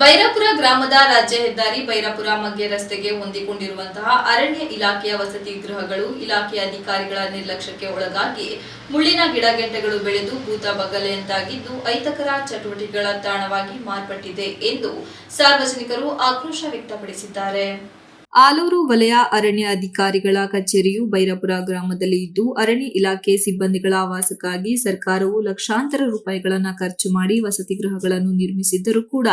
ಬೈರಾಪುರ ಗ್ರಾಮದ ರಾಜ್ಯ ಹೆದ್ದಾರಿ ಬೈರಾಪುರ ಮಗ್ಗೆ ರಸ್ತೆಗೆ ಹೊಂದಿಕೊಂಡಿರುವಂತಹ ಅರಣ್ಯ ಇಲಾಖೆಯ ವಸತಿ ಗೃಹಗಳು ಇಲಾಖೆಯ ಅಧಿಕಾರಿಗಳ ನಿರ್ಲಕ್ಷ್ಯಕ್ಕೆ ಒಳಗಾಗಿ ಮುಳ್ಳಿನ ಗಿಡಗೆಂಟೆಗಳು ಬೆಳೆದು ಭೂತ ಬಗಲೆಯಂತಾಗಿದ್ದು ಐತಕರ ಚಟುವಟಿಕೆಗಳ ತಾಣವಾಗಿ ಮಾರ್ಪಟ್ಟಿದೆ ಎಂದು ಸಾರ್ವಜನಿಕರು ಆಕ್ರೋಶ ವ್ಯಕ್ತಪಡಿಸಿದ್ದಾರೆ. ಆಲೂರು ವಲಯ ಅರಣ್ಯ ಅಧಿಕಾರಿಗಳ ಕಚೇರಿಯು ಬೈರಪುರ ಗ್ರಾಮದಲ್ಲಿ ಇದ್ದು, ಅರಣ್ಯ ಇಲಾಖೆ ಸಿಬ್ಬಂದಿಗಳ ಆವಾಸಕ್ಕಾಗಿ ಸರ್ಕಾರವು ಲಕ್ಷಾಂತರ ರೂಪಾಯಿಗಳನ್ನು ಖರ್ಚು ಮಾಡಿ ವಸತಿ ಗೃಹಗಳನ್ನು ನಿರ್ಮಿಸಿದ್ದರೂ ಕೂಡ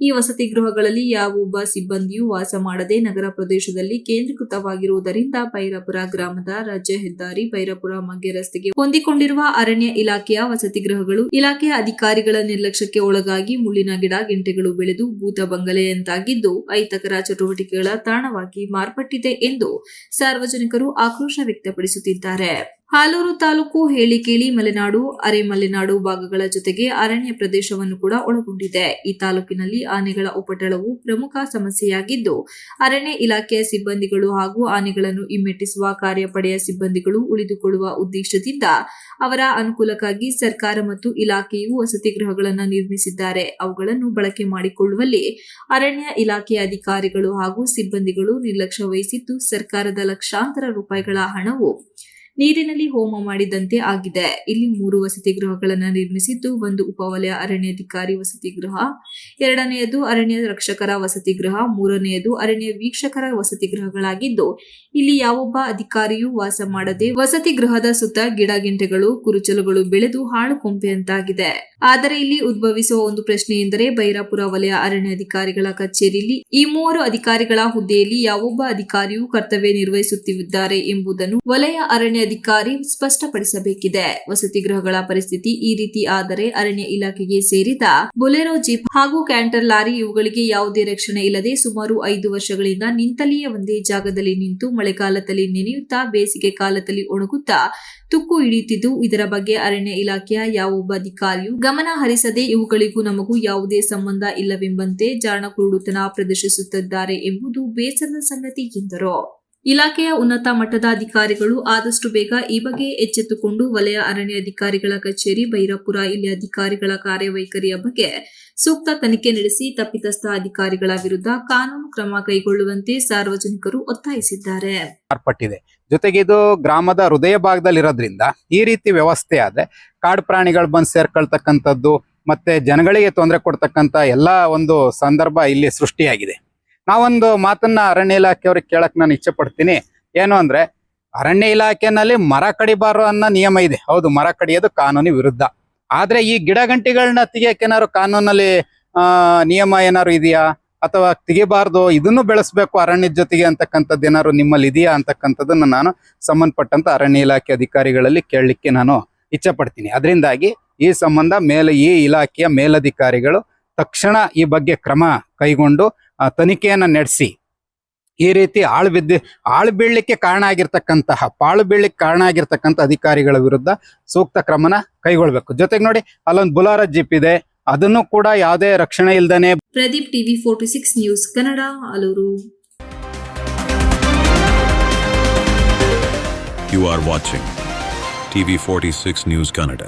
ಈ ವಸತಿ ಗೃಹಗಳಲ್ಲಿ ಯಾವೊಬ್ಬ ಸಿಬ್ಬಂದಿಯೂ ವಾಸ ಮಾಡದೆ ನಗರ ಪ್ರದೇಶದಲ್ಲಿ ಕೇಂದ್ರೀಕೃತವಾಗಿರುವುದರಿಂದ ಬೈರಪುರ ಗ್ರಾಮದ ರಾಜ್ಯ ಹೆದ್ದಾರಿ ಬೈರಪುರ ಮಗ್ಗೆ ರಸ್ತೆಗೆ ಹೊಂದಿಕೊಂಡಿರುವ ಅರಣ್ಯ ಇಲಾಖೆಯ ವಸತಿ ಗೃಹಗಳು ಇಲಾಖೆಯ ಅಧಿಕಾರಿಗಳ ನಿರ್ಲಕ್ಷ್ಯಕ್ಕೆ ಒಳಗಾಗಿ ಮುಳ್ಳಿನ ಗಿಡ, ಗೆಂಟೆಗಳು ಬೆಳೆದು ಭೂತ ಬಂಗಲೆಯಂತಾಗಿದ್ದು ಅಹಿತಕರ ಚಟುವಟಿಕೆಗಳ ತಾಣವಾಗಿ ಮಾರ್ಪಟ್ಟಿದೆ ಎಂದು ಸಾರ್ವಜನಿಕರು ಆಕ್ರೋಶ ವ್ಯಕ್ತಪಡಿಸುತ್ತಿದ್ದಾರೆ. ಹಾಲೂರು ತಾಲೂಕು ಹೇಳಿಕೇಳಿ ಮಲೆನಾಡು ಅರೆ ಮಲೆನಾಡು ಭಾಗಗಳ ಜೊತೆಗೆ ಅರಣ್ಯ ಪ್ರದೇಶವನ್ನು ಕೂಡ ಒಳಗೊಂಡಿದೆ. ಈ ತಾಲೂಕಿನಲ್ಲಿ ಆನೆಗಳ ಉಪಟಳವು ಪ್ರಮುಖ ಸಮಸ್ಯೆಯಾಗಿದ್ದು, ಅರಣ್ಯ ಇಲಾಖೆಯ ಸಿಬ್ಬಂದಿಗಳು ಹಾಗೂ ಆನೆಗಳನ್ನು ಹಿಮ್ಮೆಟ್ಟಿಸುವ ಕಾರ್ಯಪಡೆಯ ಸಿಬ್ಬಂದಿಗಳು ಉಳಿದುಕೊಳ್ಳುವ ಉದ್ದೇಶದಿಂದ ಅವರ ಅನುಕೂಲಕ್ಕಾಗಿ ಸರ್ಕಾರ ಮತ್ತು ಇಲಾಖೆಯು ವಸತಿ ಗೃಹಗಳನ್ನು ನಿರ್ಮಿಸಿದ್ದಾರೆ. ಅವುಗಳನ್ನು ಬಳಕೆ ಮಾಡಿಕೊಳ್ಳುವಲ್ಲಿ ಅರಣ್ಯ ಇಲಾಖೆಯ ಅಧಿಕಾರಿಗಳು ಹಾಗೂ ಸಿಬ್ಬಂದಿಗಳು ನಿರ್ಲಕ್ಷ್ಯ ವಹಿಸಿದ್ದು, ಸರ್ಕಾರದ ಲಕ್ಷಾಂತರ ರೂಪಾಯಿಗಳ ಹಣವು ನೀರಿನಲ್ಲಿ ಹೋಮ ಮಾಡಿದಂತೆ ಆಗಿದೆ. ಇಲ್ಲಿ ಮೂರು ವಸತಿ ಗೃಹಗಳನ್ನು ನಿರ್ಮಿಸಿದ್ದು, ಒಂದು ಉಪವಲಯ, ಅರಣ್ಯಾಧಿಕಾರಿ ವಸತಿ ಗೃಹ, ಎರಡನೆಯದು ಅರಣ್ಯ ರಕ್ಷಕರ ವಸತಿ ಗೃಹ, ಮೂರನೆಯದು ಅರಣ್ಯ ವೀಕ್ಷಕರ ವಸತಿ ಗೃಹಗಳಾಗಿದ್ದು, ಇಲ್ಲಿ ಯಾವೊಬ್ಬ ಅಧಿಕಾರಿಯೂ ವಾಸ ಮಾಡದೆ ವಸತಿ ಗೃಹದ ಸುತ್ತ ಗಿಡ ಗಿಂಟೆಗಳು, ಕುರುಚಲುಗಳು ಬೆಳೆದು ಹಾಳು ಕೊಂಪೆಯಂತಾಗಿದೆ. ಆದರೆ ಇಲ್ಲಿ ಉದ್ಭವಿಸುವ ಒಂದು ಪ್ರಶ್ನೆ ಎಂದರೆ, ಬೈರಾಪುರ ವಲಯ ಅರಣ್ಯಾಧಿಕಾರಿಗಳ ಕಚೇರಿಯಲ್ಲಿ ಈ ಮೂವರು ಅಧಿಕಾರಿಗಳ ಹುದ್ದೆಯಲ್ಲಿ ಯಾವೊಬ್ಬ ಅಧಿಕಾರಿಯೂ ಕರ್ತವ್ಯ ನಿರ್ವಹಿಸುತ್ತಿದ್ದಾರೆ ಎಂಬುದನ್ನು ವಲಯ ಅರಣ್ಯಾಧಿಕಾರಿ ಸ್ಪಷ್ಟಪಡಿಸಬೇಕಿದೆ. ವಸತಿ ಗೃಹಗಳ ಪರಿಸ್ಥಿತಿ ಈ ರೀತಿ ಆದರೆ ಅರಣ್ಯ ಇಲಾಖೆಗೆ ಸೇರಿದ ಬೊಲೆರೋ ಜೀಪ್ ಹಾಗೂ ಕ್ಯಾಂಟರ್ ಲಾರಿ ಇವುಗಳಿಗೆ ಯಾವುದೇ ರಕ್ಷಣೆ ಇಲ್ಲದೆ ಸುಮಾರು ಐದು ವರ್ಷಗಳಿಂದ ನಿಂತಲ್ಲಿಯೇ ಒಂದೇ ಜಾಗದಲ್ಲಿ ನಿಂತು ಮಳೆಗಾಲದಲ್ಲಿ ನೆನೆಯುತ್ತಾ ಬೇಸಿಗೆ ಕಾಲದಲ್ಲಿ ಒಣಗುತ್ತಾ ತುಕ್ಕು ಹಿಡಿಯುತ್ತಿದ್ದು, ಇದರ ಬಗ್ಗೆ ಅರಣ್ಯ ಇಲಾಖೆಯ ಯಾವೊಬ್ಬ ಅಧಿಕಾರಿಯೂ ಗಮನ ಹರಿಸದೆ ಇವುಗಳಿಗೂ ನಮಗೂ ಯಾವುದೇ ಸಂಬಂಧ ಇಲ್ಲವೆಂಬಂತೆ ಜಾಣ ಕುರುಡುತನ ಪ್ರದರ್ಶಿಸುತ್ತಿದ್ದಾರೆ ಎಂಬುದು ಬೇಸರದ ಸಂಗತಿ ಎಂದರು. ಇಲಾಖೆಯ ಉನ್ನತ ಮಟ್ಟದ ಅಧಿಕಾರಿಗಳು ಆದಷ್ಟು ಬೇಗ ಈ ಬಗ್ಗೆ ಎಚ್ಚೆತ್ತುಕೊಂಡು ವಲಯ ಅರಣ್ಯ ಅಧಿಕಾರಿಗಳ ಕಚೇರಿ ಬೈರಾಪುರ ಇಲ್ಲಿ ಅಧಿಕಾರಿಗಳ ಕಾರ್ಯವೈಖರಿಯ ಬಗ್ಗೆ ಸೂಕ್ತ ತನಿಖೆ ನಡೆಸಿ ತಪ್ಪಿತಸ್ಥ ಅಧಿಕಾರಿಗಳ ವಿರುದ್ಧ ಕಾನೂನು ಕ್ರಮ ಕೈಗೊಳ್ಳುವಂತೆ ಸಾರ್ವಜನಿಕರು ಒತ್ತಾಯಿಸಿದ್ದಾರೆ. ಮಾರ್ಪಟ್ಟಿದೆ. ಜೊತೆಗೆ ಇದು ಗ್ರಾಮದ ಹೃದಯ ಭಾಗದಲ್ಲಿ ಇರೋದ್ರಿಂದ ಈ ರೀತಿ ವ್ಯವಸ್ಥೆ ಆದ್ರೆ ಕಾಡು ಪ್ರಾಣಿಗಳು ಬಂದು ಸೇರ್ಕೊಳ್ತಕ್ಕಂಥದ್ದು ಮತ್ತೆ ಜನಗಳಿಗೆ ತೊಂದರೆ ಕೊಡ್ತಕ್ಕಂಥ ಎಲ್ಲ ಒಂದು ಸಂದರ್ಭ ಇಲ್ಲಿ ಸೃಷ್ಟಿಯಾಗಿದೆ. ನಾವೊಂದು ಮಾತನ್ನ ಅರಣ್ಯ ಇಲಾಖೆಯವ್ರಿಗೆ ಕೇಳಕ್ ನಾನು ಇಚ್ಛೆ ಪಡ್ತೀನಿ. ಏನು ಅಂದ್ರೆ, ಅರಣ್ಯ ಇಲಾಖೆನಲ್ಲಿ ಮರ ಕಡಿಬಾರು ಅನ್ನೋ ನಿಯಮ ಇದೆ. ಹೌದು, ಮರ ಕಡಿಯೋದು ಕಾನೂನು ವಿರುದ್ಧ. ಆದ್ರೆ ಈ ಗಿಡಗಂಟಿಗಳನ್ನ ತೆಗಿಯಕ್ಕೆ ಏನಾದ್ರು ಕಾನೂನಲ್ಲಿ ನಿಯಮ ಏನಾದ್ರು ಇದೆಯಾ? ಅಥವಾ ತೆಗಿಬಾರ್ದು, ಇದನ್ನು ಬೆಳೆಸ್ಬೇಕು ಅರಣ್ಯದ ಜೊತೆಗೆ ಅಂತಕ್ಕಂಥದ್ದು ಏನಾದ್ರು ನಿಮ್ಮಲ್ಲಿ ಇದೆಯಾ ಅಂತಕ್ಕಂಥದ್ದನ್ನ ನಾನು ಸಂಬಂಧಪಟ್ಟಂತ ಅರಣ್ಯ ಇಲಾಖೆ ಅಧಿಕಾರಿಗಳಲ್ಲಿ ಕೇಳಲಿಕ್ಕೆ ನಾನು ಇಚ್ಛೆ ಪಡ್ತೀನಿ. ಅದರಿಂದಾಗಿ ಈ ಸಂಬಂಧ ಮೇಲೆ ಈ ಇಲಾಖೆಯ ಮೇಲಧಿಕಾರಿಗಳು ತಕ್ಷಣ ಈ ಬಗ್ಗೆ ಕ್ರಮ ಕೈಗೊಂಡು ತನಿಖೆಯನ್ನು ತನಿಖೆಯನ್ನ ನಡೆಸಿ. ಈ ರೀತಿ ಆಳು ಬಿದ್ದು ಆಳು ಬೀಳ್ಲಿಕ್ಕೆ ಕಾರಣ ಆಗಿರ್ತಕ್ಕಂತಹ ಪಾಳು ಬೀಳ್ಲಿಕ್ಕೆ ಕಾರಣ ಆಗಿರ್ತಕ್ಕಂಥ ಅಧಿಕಾರಿಗಳ ವಿರುದ್ಧ ಸೂಕ್ತ ಕ್ರಮನ ಕೈಗೊಳ್ಬೇಕು. ಜೊತೆಗೆ ನೋಡಿ ಅಲ್ಲೊಂದು ಬುಲಾರ ಜೀಪ್ ಇದೆ. ಅದನ್ನು ಕೂಡ ಯಾವುದೇ ರಕ್ಷಣೆ ಇಲ್ದೇನೆ Pradeep TV forty six news Kannada Alur. You are watching TV46 News Canada.